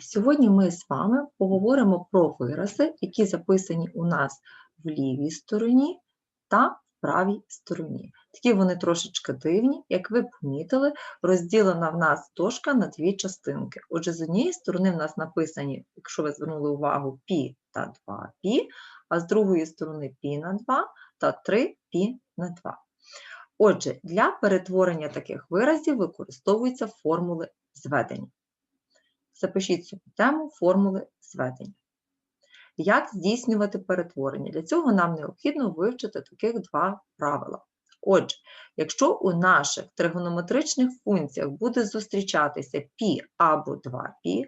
Сьогодні ми з вами поговоримо про вирази, які записані у нас в лівій стороні та в правій стороні. Такі вони трошечки дивні, як ви помітили, розділена в нас дошка на дві частинки. Отже, з однієї сторони в нас написані, якщо ви звернули увагу, пі та 2π, а з другої сторони пі на 2 та 3π на 2. Отже, для перетворення таких виразів використовуються формули зведення Запишіть цю тему формули зведення. Як здійснювати перетворення? Для цього нам необхідно вивчити таких два правила. Отже, якщо у наших тригонометричних функціях буде зустрічатися π або 2π,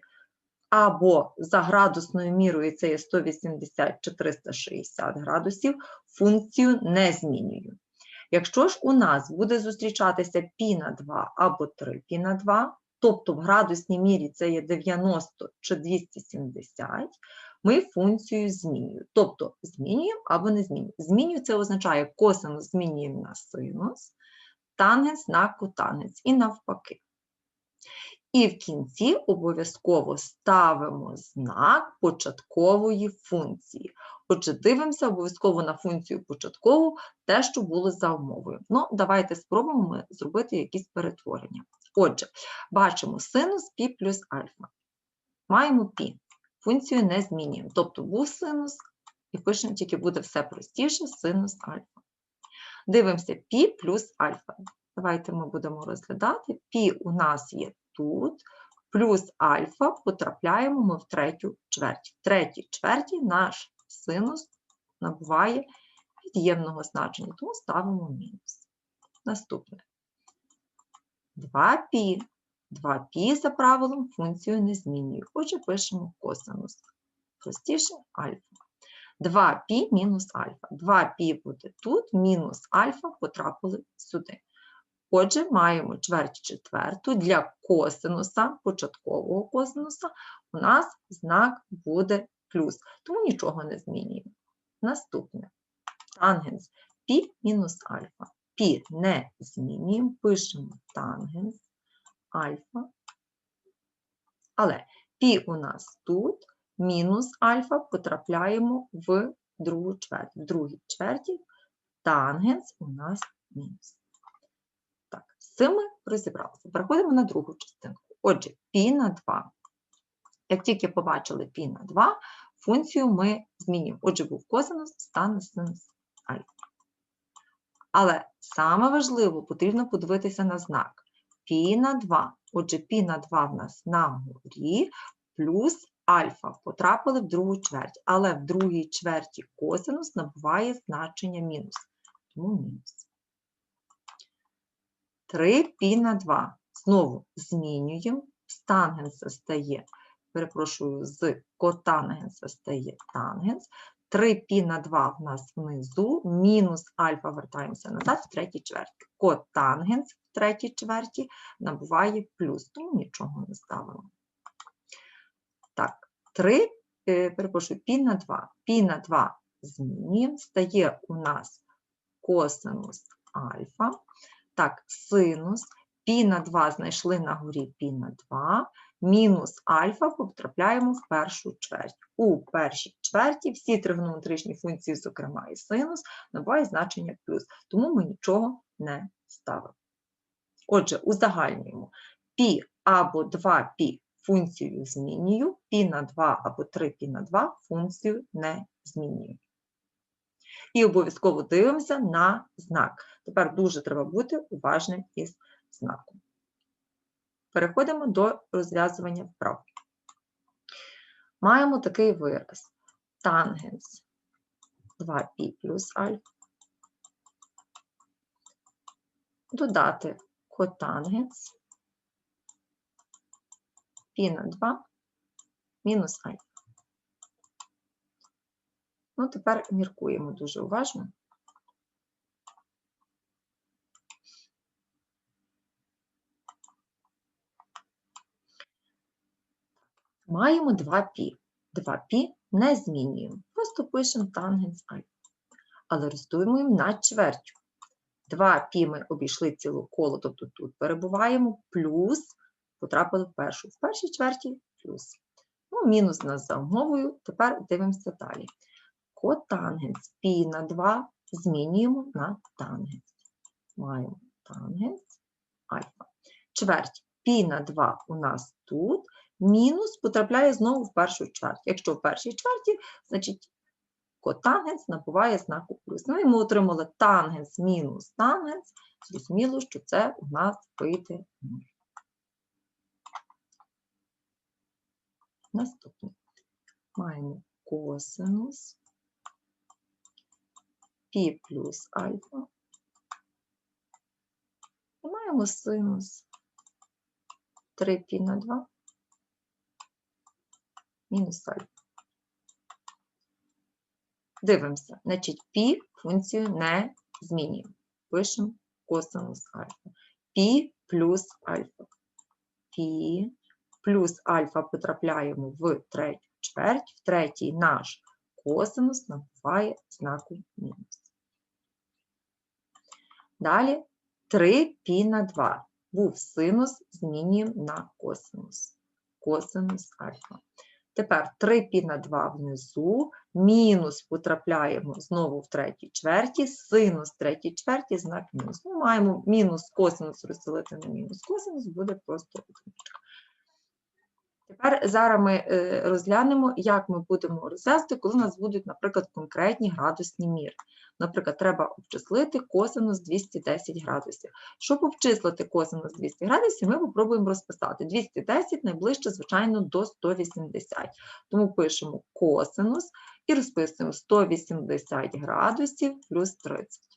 або за градусною мірою це є 180 чи 360 градусів, функцію не змінюю. Якщо ж у нас буде зустрічатися π на 2 або 3π на 2, тобто в градусній мірі це є 90 чи 270, ми функцію змінюємо. Тобто змінюємо або не змінюємо. Змінюю це означає косинус змінюємо на синус, тангенс на котангенс і навпаки. І в кінці обов'язково ставимо знак початкової функції. Отже, дивимося обов'язково на функцію початкову, те, що було за умовою. Ну, давайте спробуємо ми зробити якісь перетворення. Отже, бачимо синус пі плюс альфа. Маємо пі. Функцію не змінюємо. Тобто був синус, і пишемо тільки буде все простіше: синус альфа. Дивимося пі плюс альфа. Давайте ми будемо розглядати. Пі у нас є тут, плюс альфа потрапляємо ми в третю чверть. В третій чверті наш синус набуває від'ємного значення, тому ставимо мінус. Наступне. 2π. 2π за правилом функцію не змінюю. Отже, пишемо косинус. Простіше альфа. 2π мінус альфа. 2π буде тут, мінус альфа потрапили сюди. Отже, маємо чверть четверту для косинуса, початкового косинуса, у нас знак буде плюс, тому нічого не змінюємо. Наступне тангенс π мінус альфа. Пі не змінюємо, пишемо тангенс альфа. Але пі у нас тут, мінус альфа потрапляємо в другу чверть. В другій чверті тангенс у нас мінус. Так, з цим ми розібралися. Переходимо на другу частинку. Отже, пі на 2. Як тільки побачили пі на 2, функцію ми змінюємо. Отже, був косинус, стане синус альфа. Але саме важливо, потрібно подивитися на знак. Пі на 2. Отже, пі на 2 в нас на горі, плюс альфа потрапили в другу чверть. Але в другій чверті косинус набуває значення мінус. Тому мінус. 3 пі на 2. Знову змінюємо. З стає, перепрошую, з котангенса стає тангенс. 3 пі на 2 в нас внизу, мінус альфа вертаємося назад в третій чверті. Котангенс в третій чверті набуває плюс, тому нічого не ставимо. Так, 3, е, перепрошую, пі на 2. Пі на 2 змінюємо, стає у нас косинус альфа. Так, синус. Пі на 2 знайшли на горі пі на 2, мінус альфа потрапляємо в першу чверть. У першій чверті всі тригонометричні функції, зокрема і синус, набувають значення плюс, тому ми нічого не ставимо. Отже, узагальнюємо пі або 2π функцію змінюю, пі на 2 або 3π на 2 функцію не змінюю. І обов'язково дивимося на знак. Тепер дуже треба бути уважним із знаком. Переходимо до розв'язування вправ. Маємо такий вираз. Тангенс 2π плюс альфа. Додати котангенс π на 2 мінус альфа. Ну, тепер міркуємо дуже уважно. Маємо 2π. 2π не змінюємо. Просто пишемо тангенс альфа. Але роздуємо на чвертю. 2π ми обійшли ціле коло, тобто тут перебуваємо, плюс потрапили в першу. В першій чверті плюс. Ну, мінус у нас за умовою. Тепер дивимося далі. Котангенс пі на 2 змінюємо на тангенс. Маємо тангенс альфа. Чверть пі на 2 у нас тут. Мінус потрапляє знову в першу чверть. Якщо в першій чверті, значить котангенс набуває знаку плюс. Ну і ми отримали тангенс мінус тангенс. Зрозуміло, що це у нас вийде 0. Наступне. Маємо косинус пі плюс альфа. І маємо синус 3 пі на 2 мінус альфа. Дивимося, значить, пі функцію не змінюємо. Пишемо косинус альфа. Пі плюс альфа. Пі плюс альфа потрапляємо в третю чверть, в третій наш косинус набуває знаку мінус. Далі 3 пі на 2. Був синус, змінюємо на косинус. Косинус альфа. Тепер 3 пі на 2 внизу, мінус потрапляємо знову в третій чверті, синус третій чверті, знак мінус. Ми маємо мінус косинус розділити на мінус косинус, буде просто одиничка. Тепер зараз ми е, розглянемо, як ми будемо розв'язати, коли у нас будуть, наприклад, конкретні градусні міри. Наприклад, треба обчислити косинус 210 градусів. Щоб обчислити косинус 200 градусів, ми попробуємо розписати. 210 найближче, звичайно, до 180. Тому пишемо косинус і розписуємо 180 градусів плюс 30.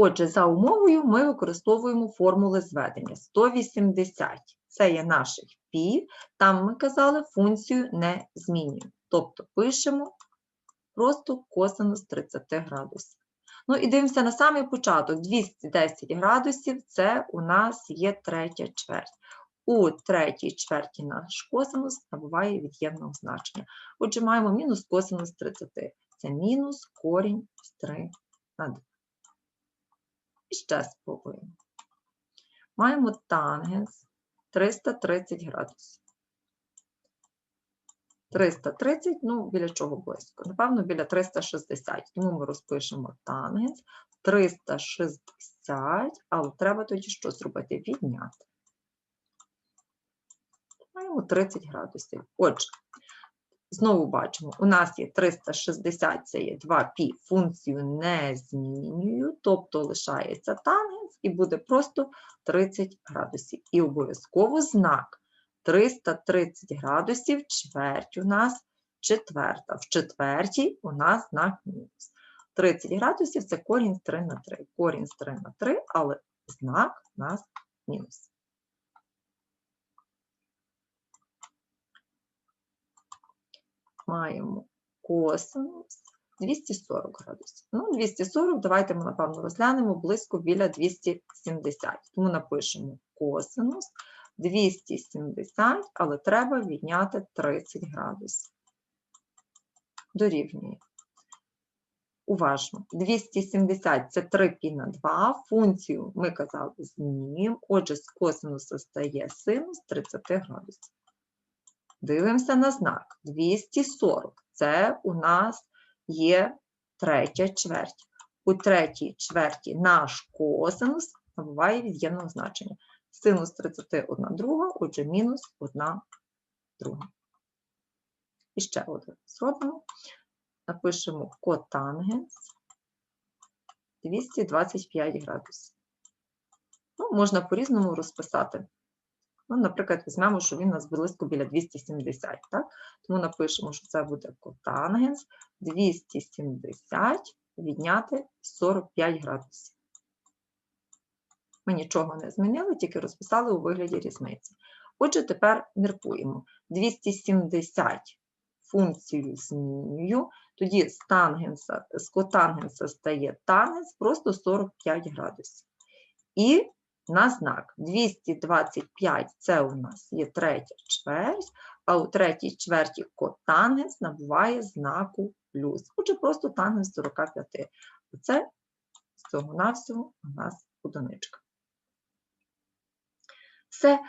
Отже, за умовою ми використовуємо формули зведення. 180 це є наших пі, там ми казали, функцію не змінюємо. Тобто пишемо просто косинус 30 градусів. Ну і дивимося на самий початок. 210 градусів це у нас є третя чверть. У третій чверті наш косинус набуває від'ємного значення. Отже, маємо мінус косинус 30. Це мінус корінь з 3 на 2. І ще спробуємо. Маємо тангенс 330 градусів. 330, ну, біля чого близько? Напевно, біля 360. Тому ми розпишемо тангенс 360, але треба тоді що зробити? Відняти. Маємо 30 градусів. Отже, Знову бачимо, у нас є 360, це є 2π, функцію не змінюю, тобто лишається тангенс і буде просто 30 градусів. І обов'язково знак 330 градусів, чверть у нас четверта. В четвертій у нас знак мінус. 30 градусів це корінь з 3 на 3. Корінь з 3 на 3, але знак у нас мінус. Маємо косинус 240 градусів. Ну, 240, давайте ми, напевно, розглянемо близько біля 270. Тому напишемо косинус 270, але треба відняти 30 градусів. Дорівнює. Уважно, 270 це 3 пі на 2, функцію ми казали змінюємо, отже, з косинуса стає синус 30 градусів. Дивимося на знак 240. Це у нас є третя чверть. У третій чверті наш косинус набуває від'ємного значення. Синус 31 друга, отже, мінус 1 друга. І ще один зробимо. Напишемо котангенс 225 градусів. Ну, Можна по-різному розписати. Ну, Наприклад, візьмемо, що він у нас близько біля 270. Так? Тому напишемо, що це буде котангенс 270 відняти 45 градусів. Ми нічого не змінили, тільки розписали у вигляді різниці. Отже, тепер міркуємо. 270 функцію змінюю, тоді з, тангенса, з котангенса стає тангенс просто 45 градусів. І на знак 225 це у нас є третя чверть, а у третій чверті котангенс набуває знаку плюс. Отже, просто тангенс 45. Оце з цього навсього у нас одиничка. Все.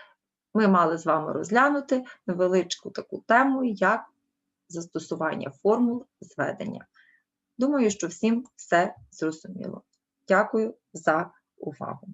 ми мали з вами розглянути невеличку таку тему, як застосування формул зведення. Думаю, що всім все зрозуміло. Дякую за увагу.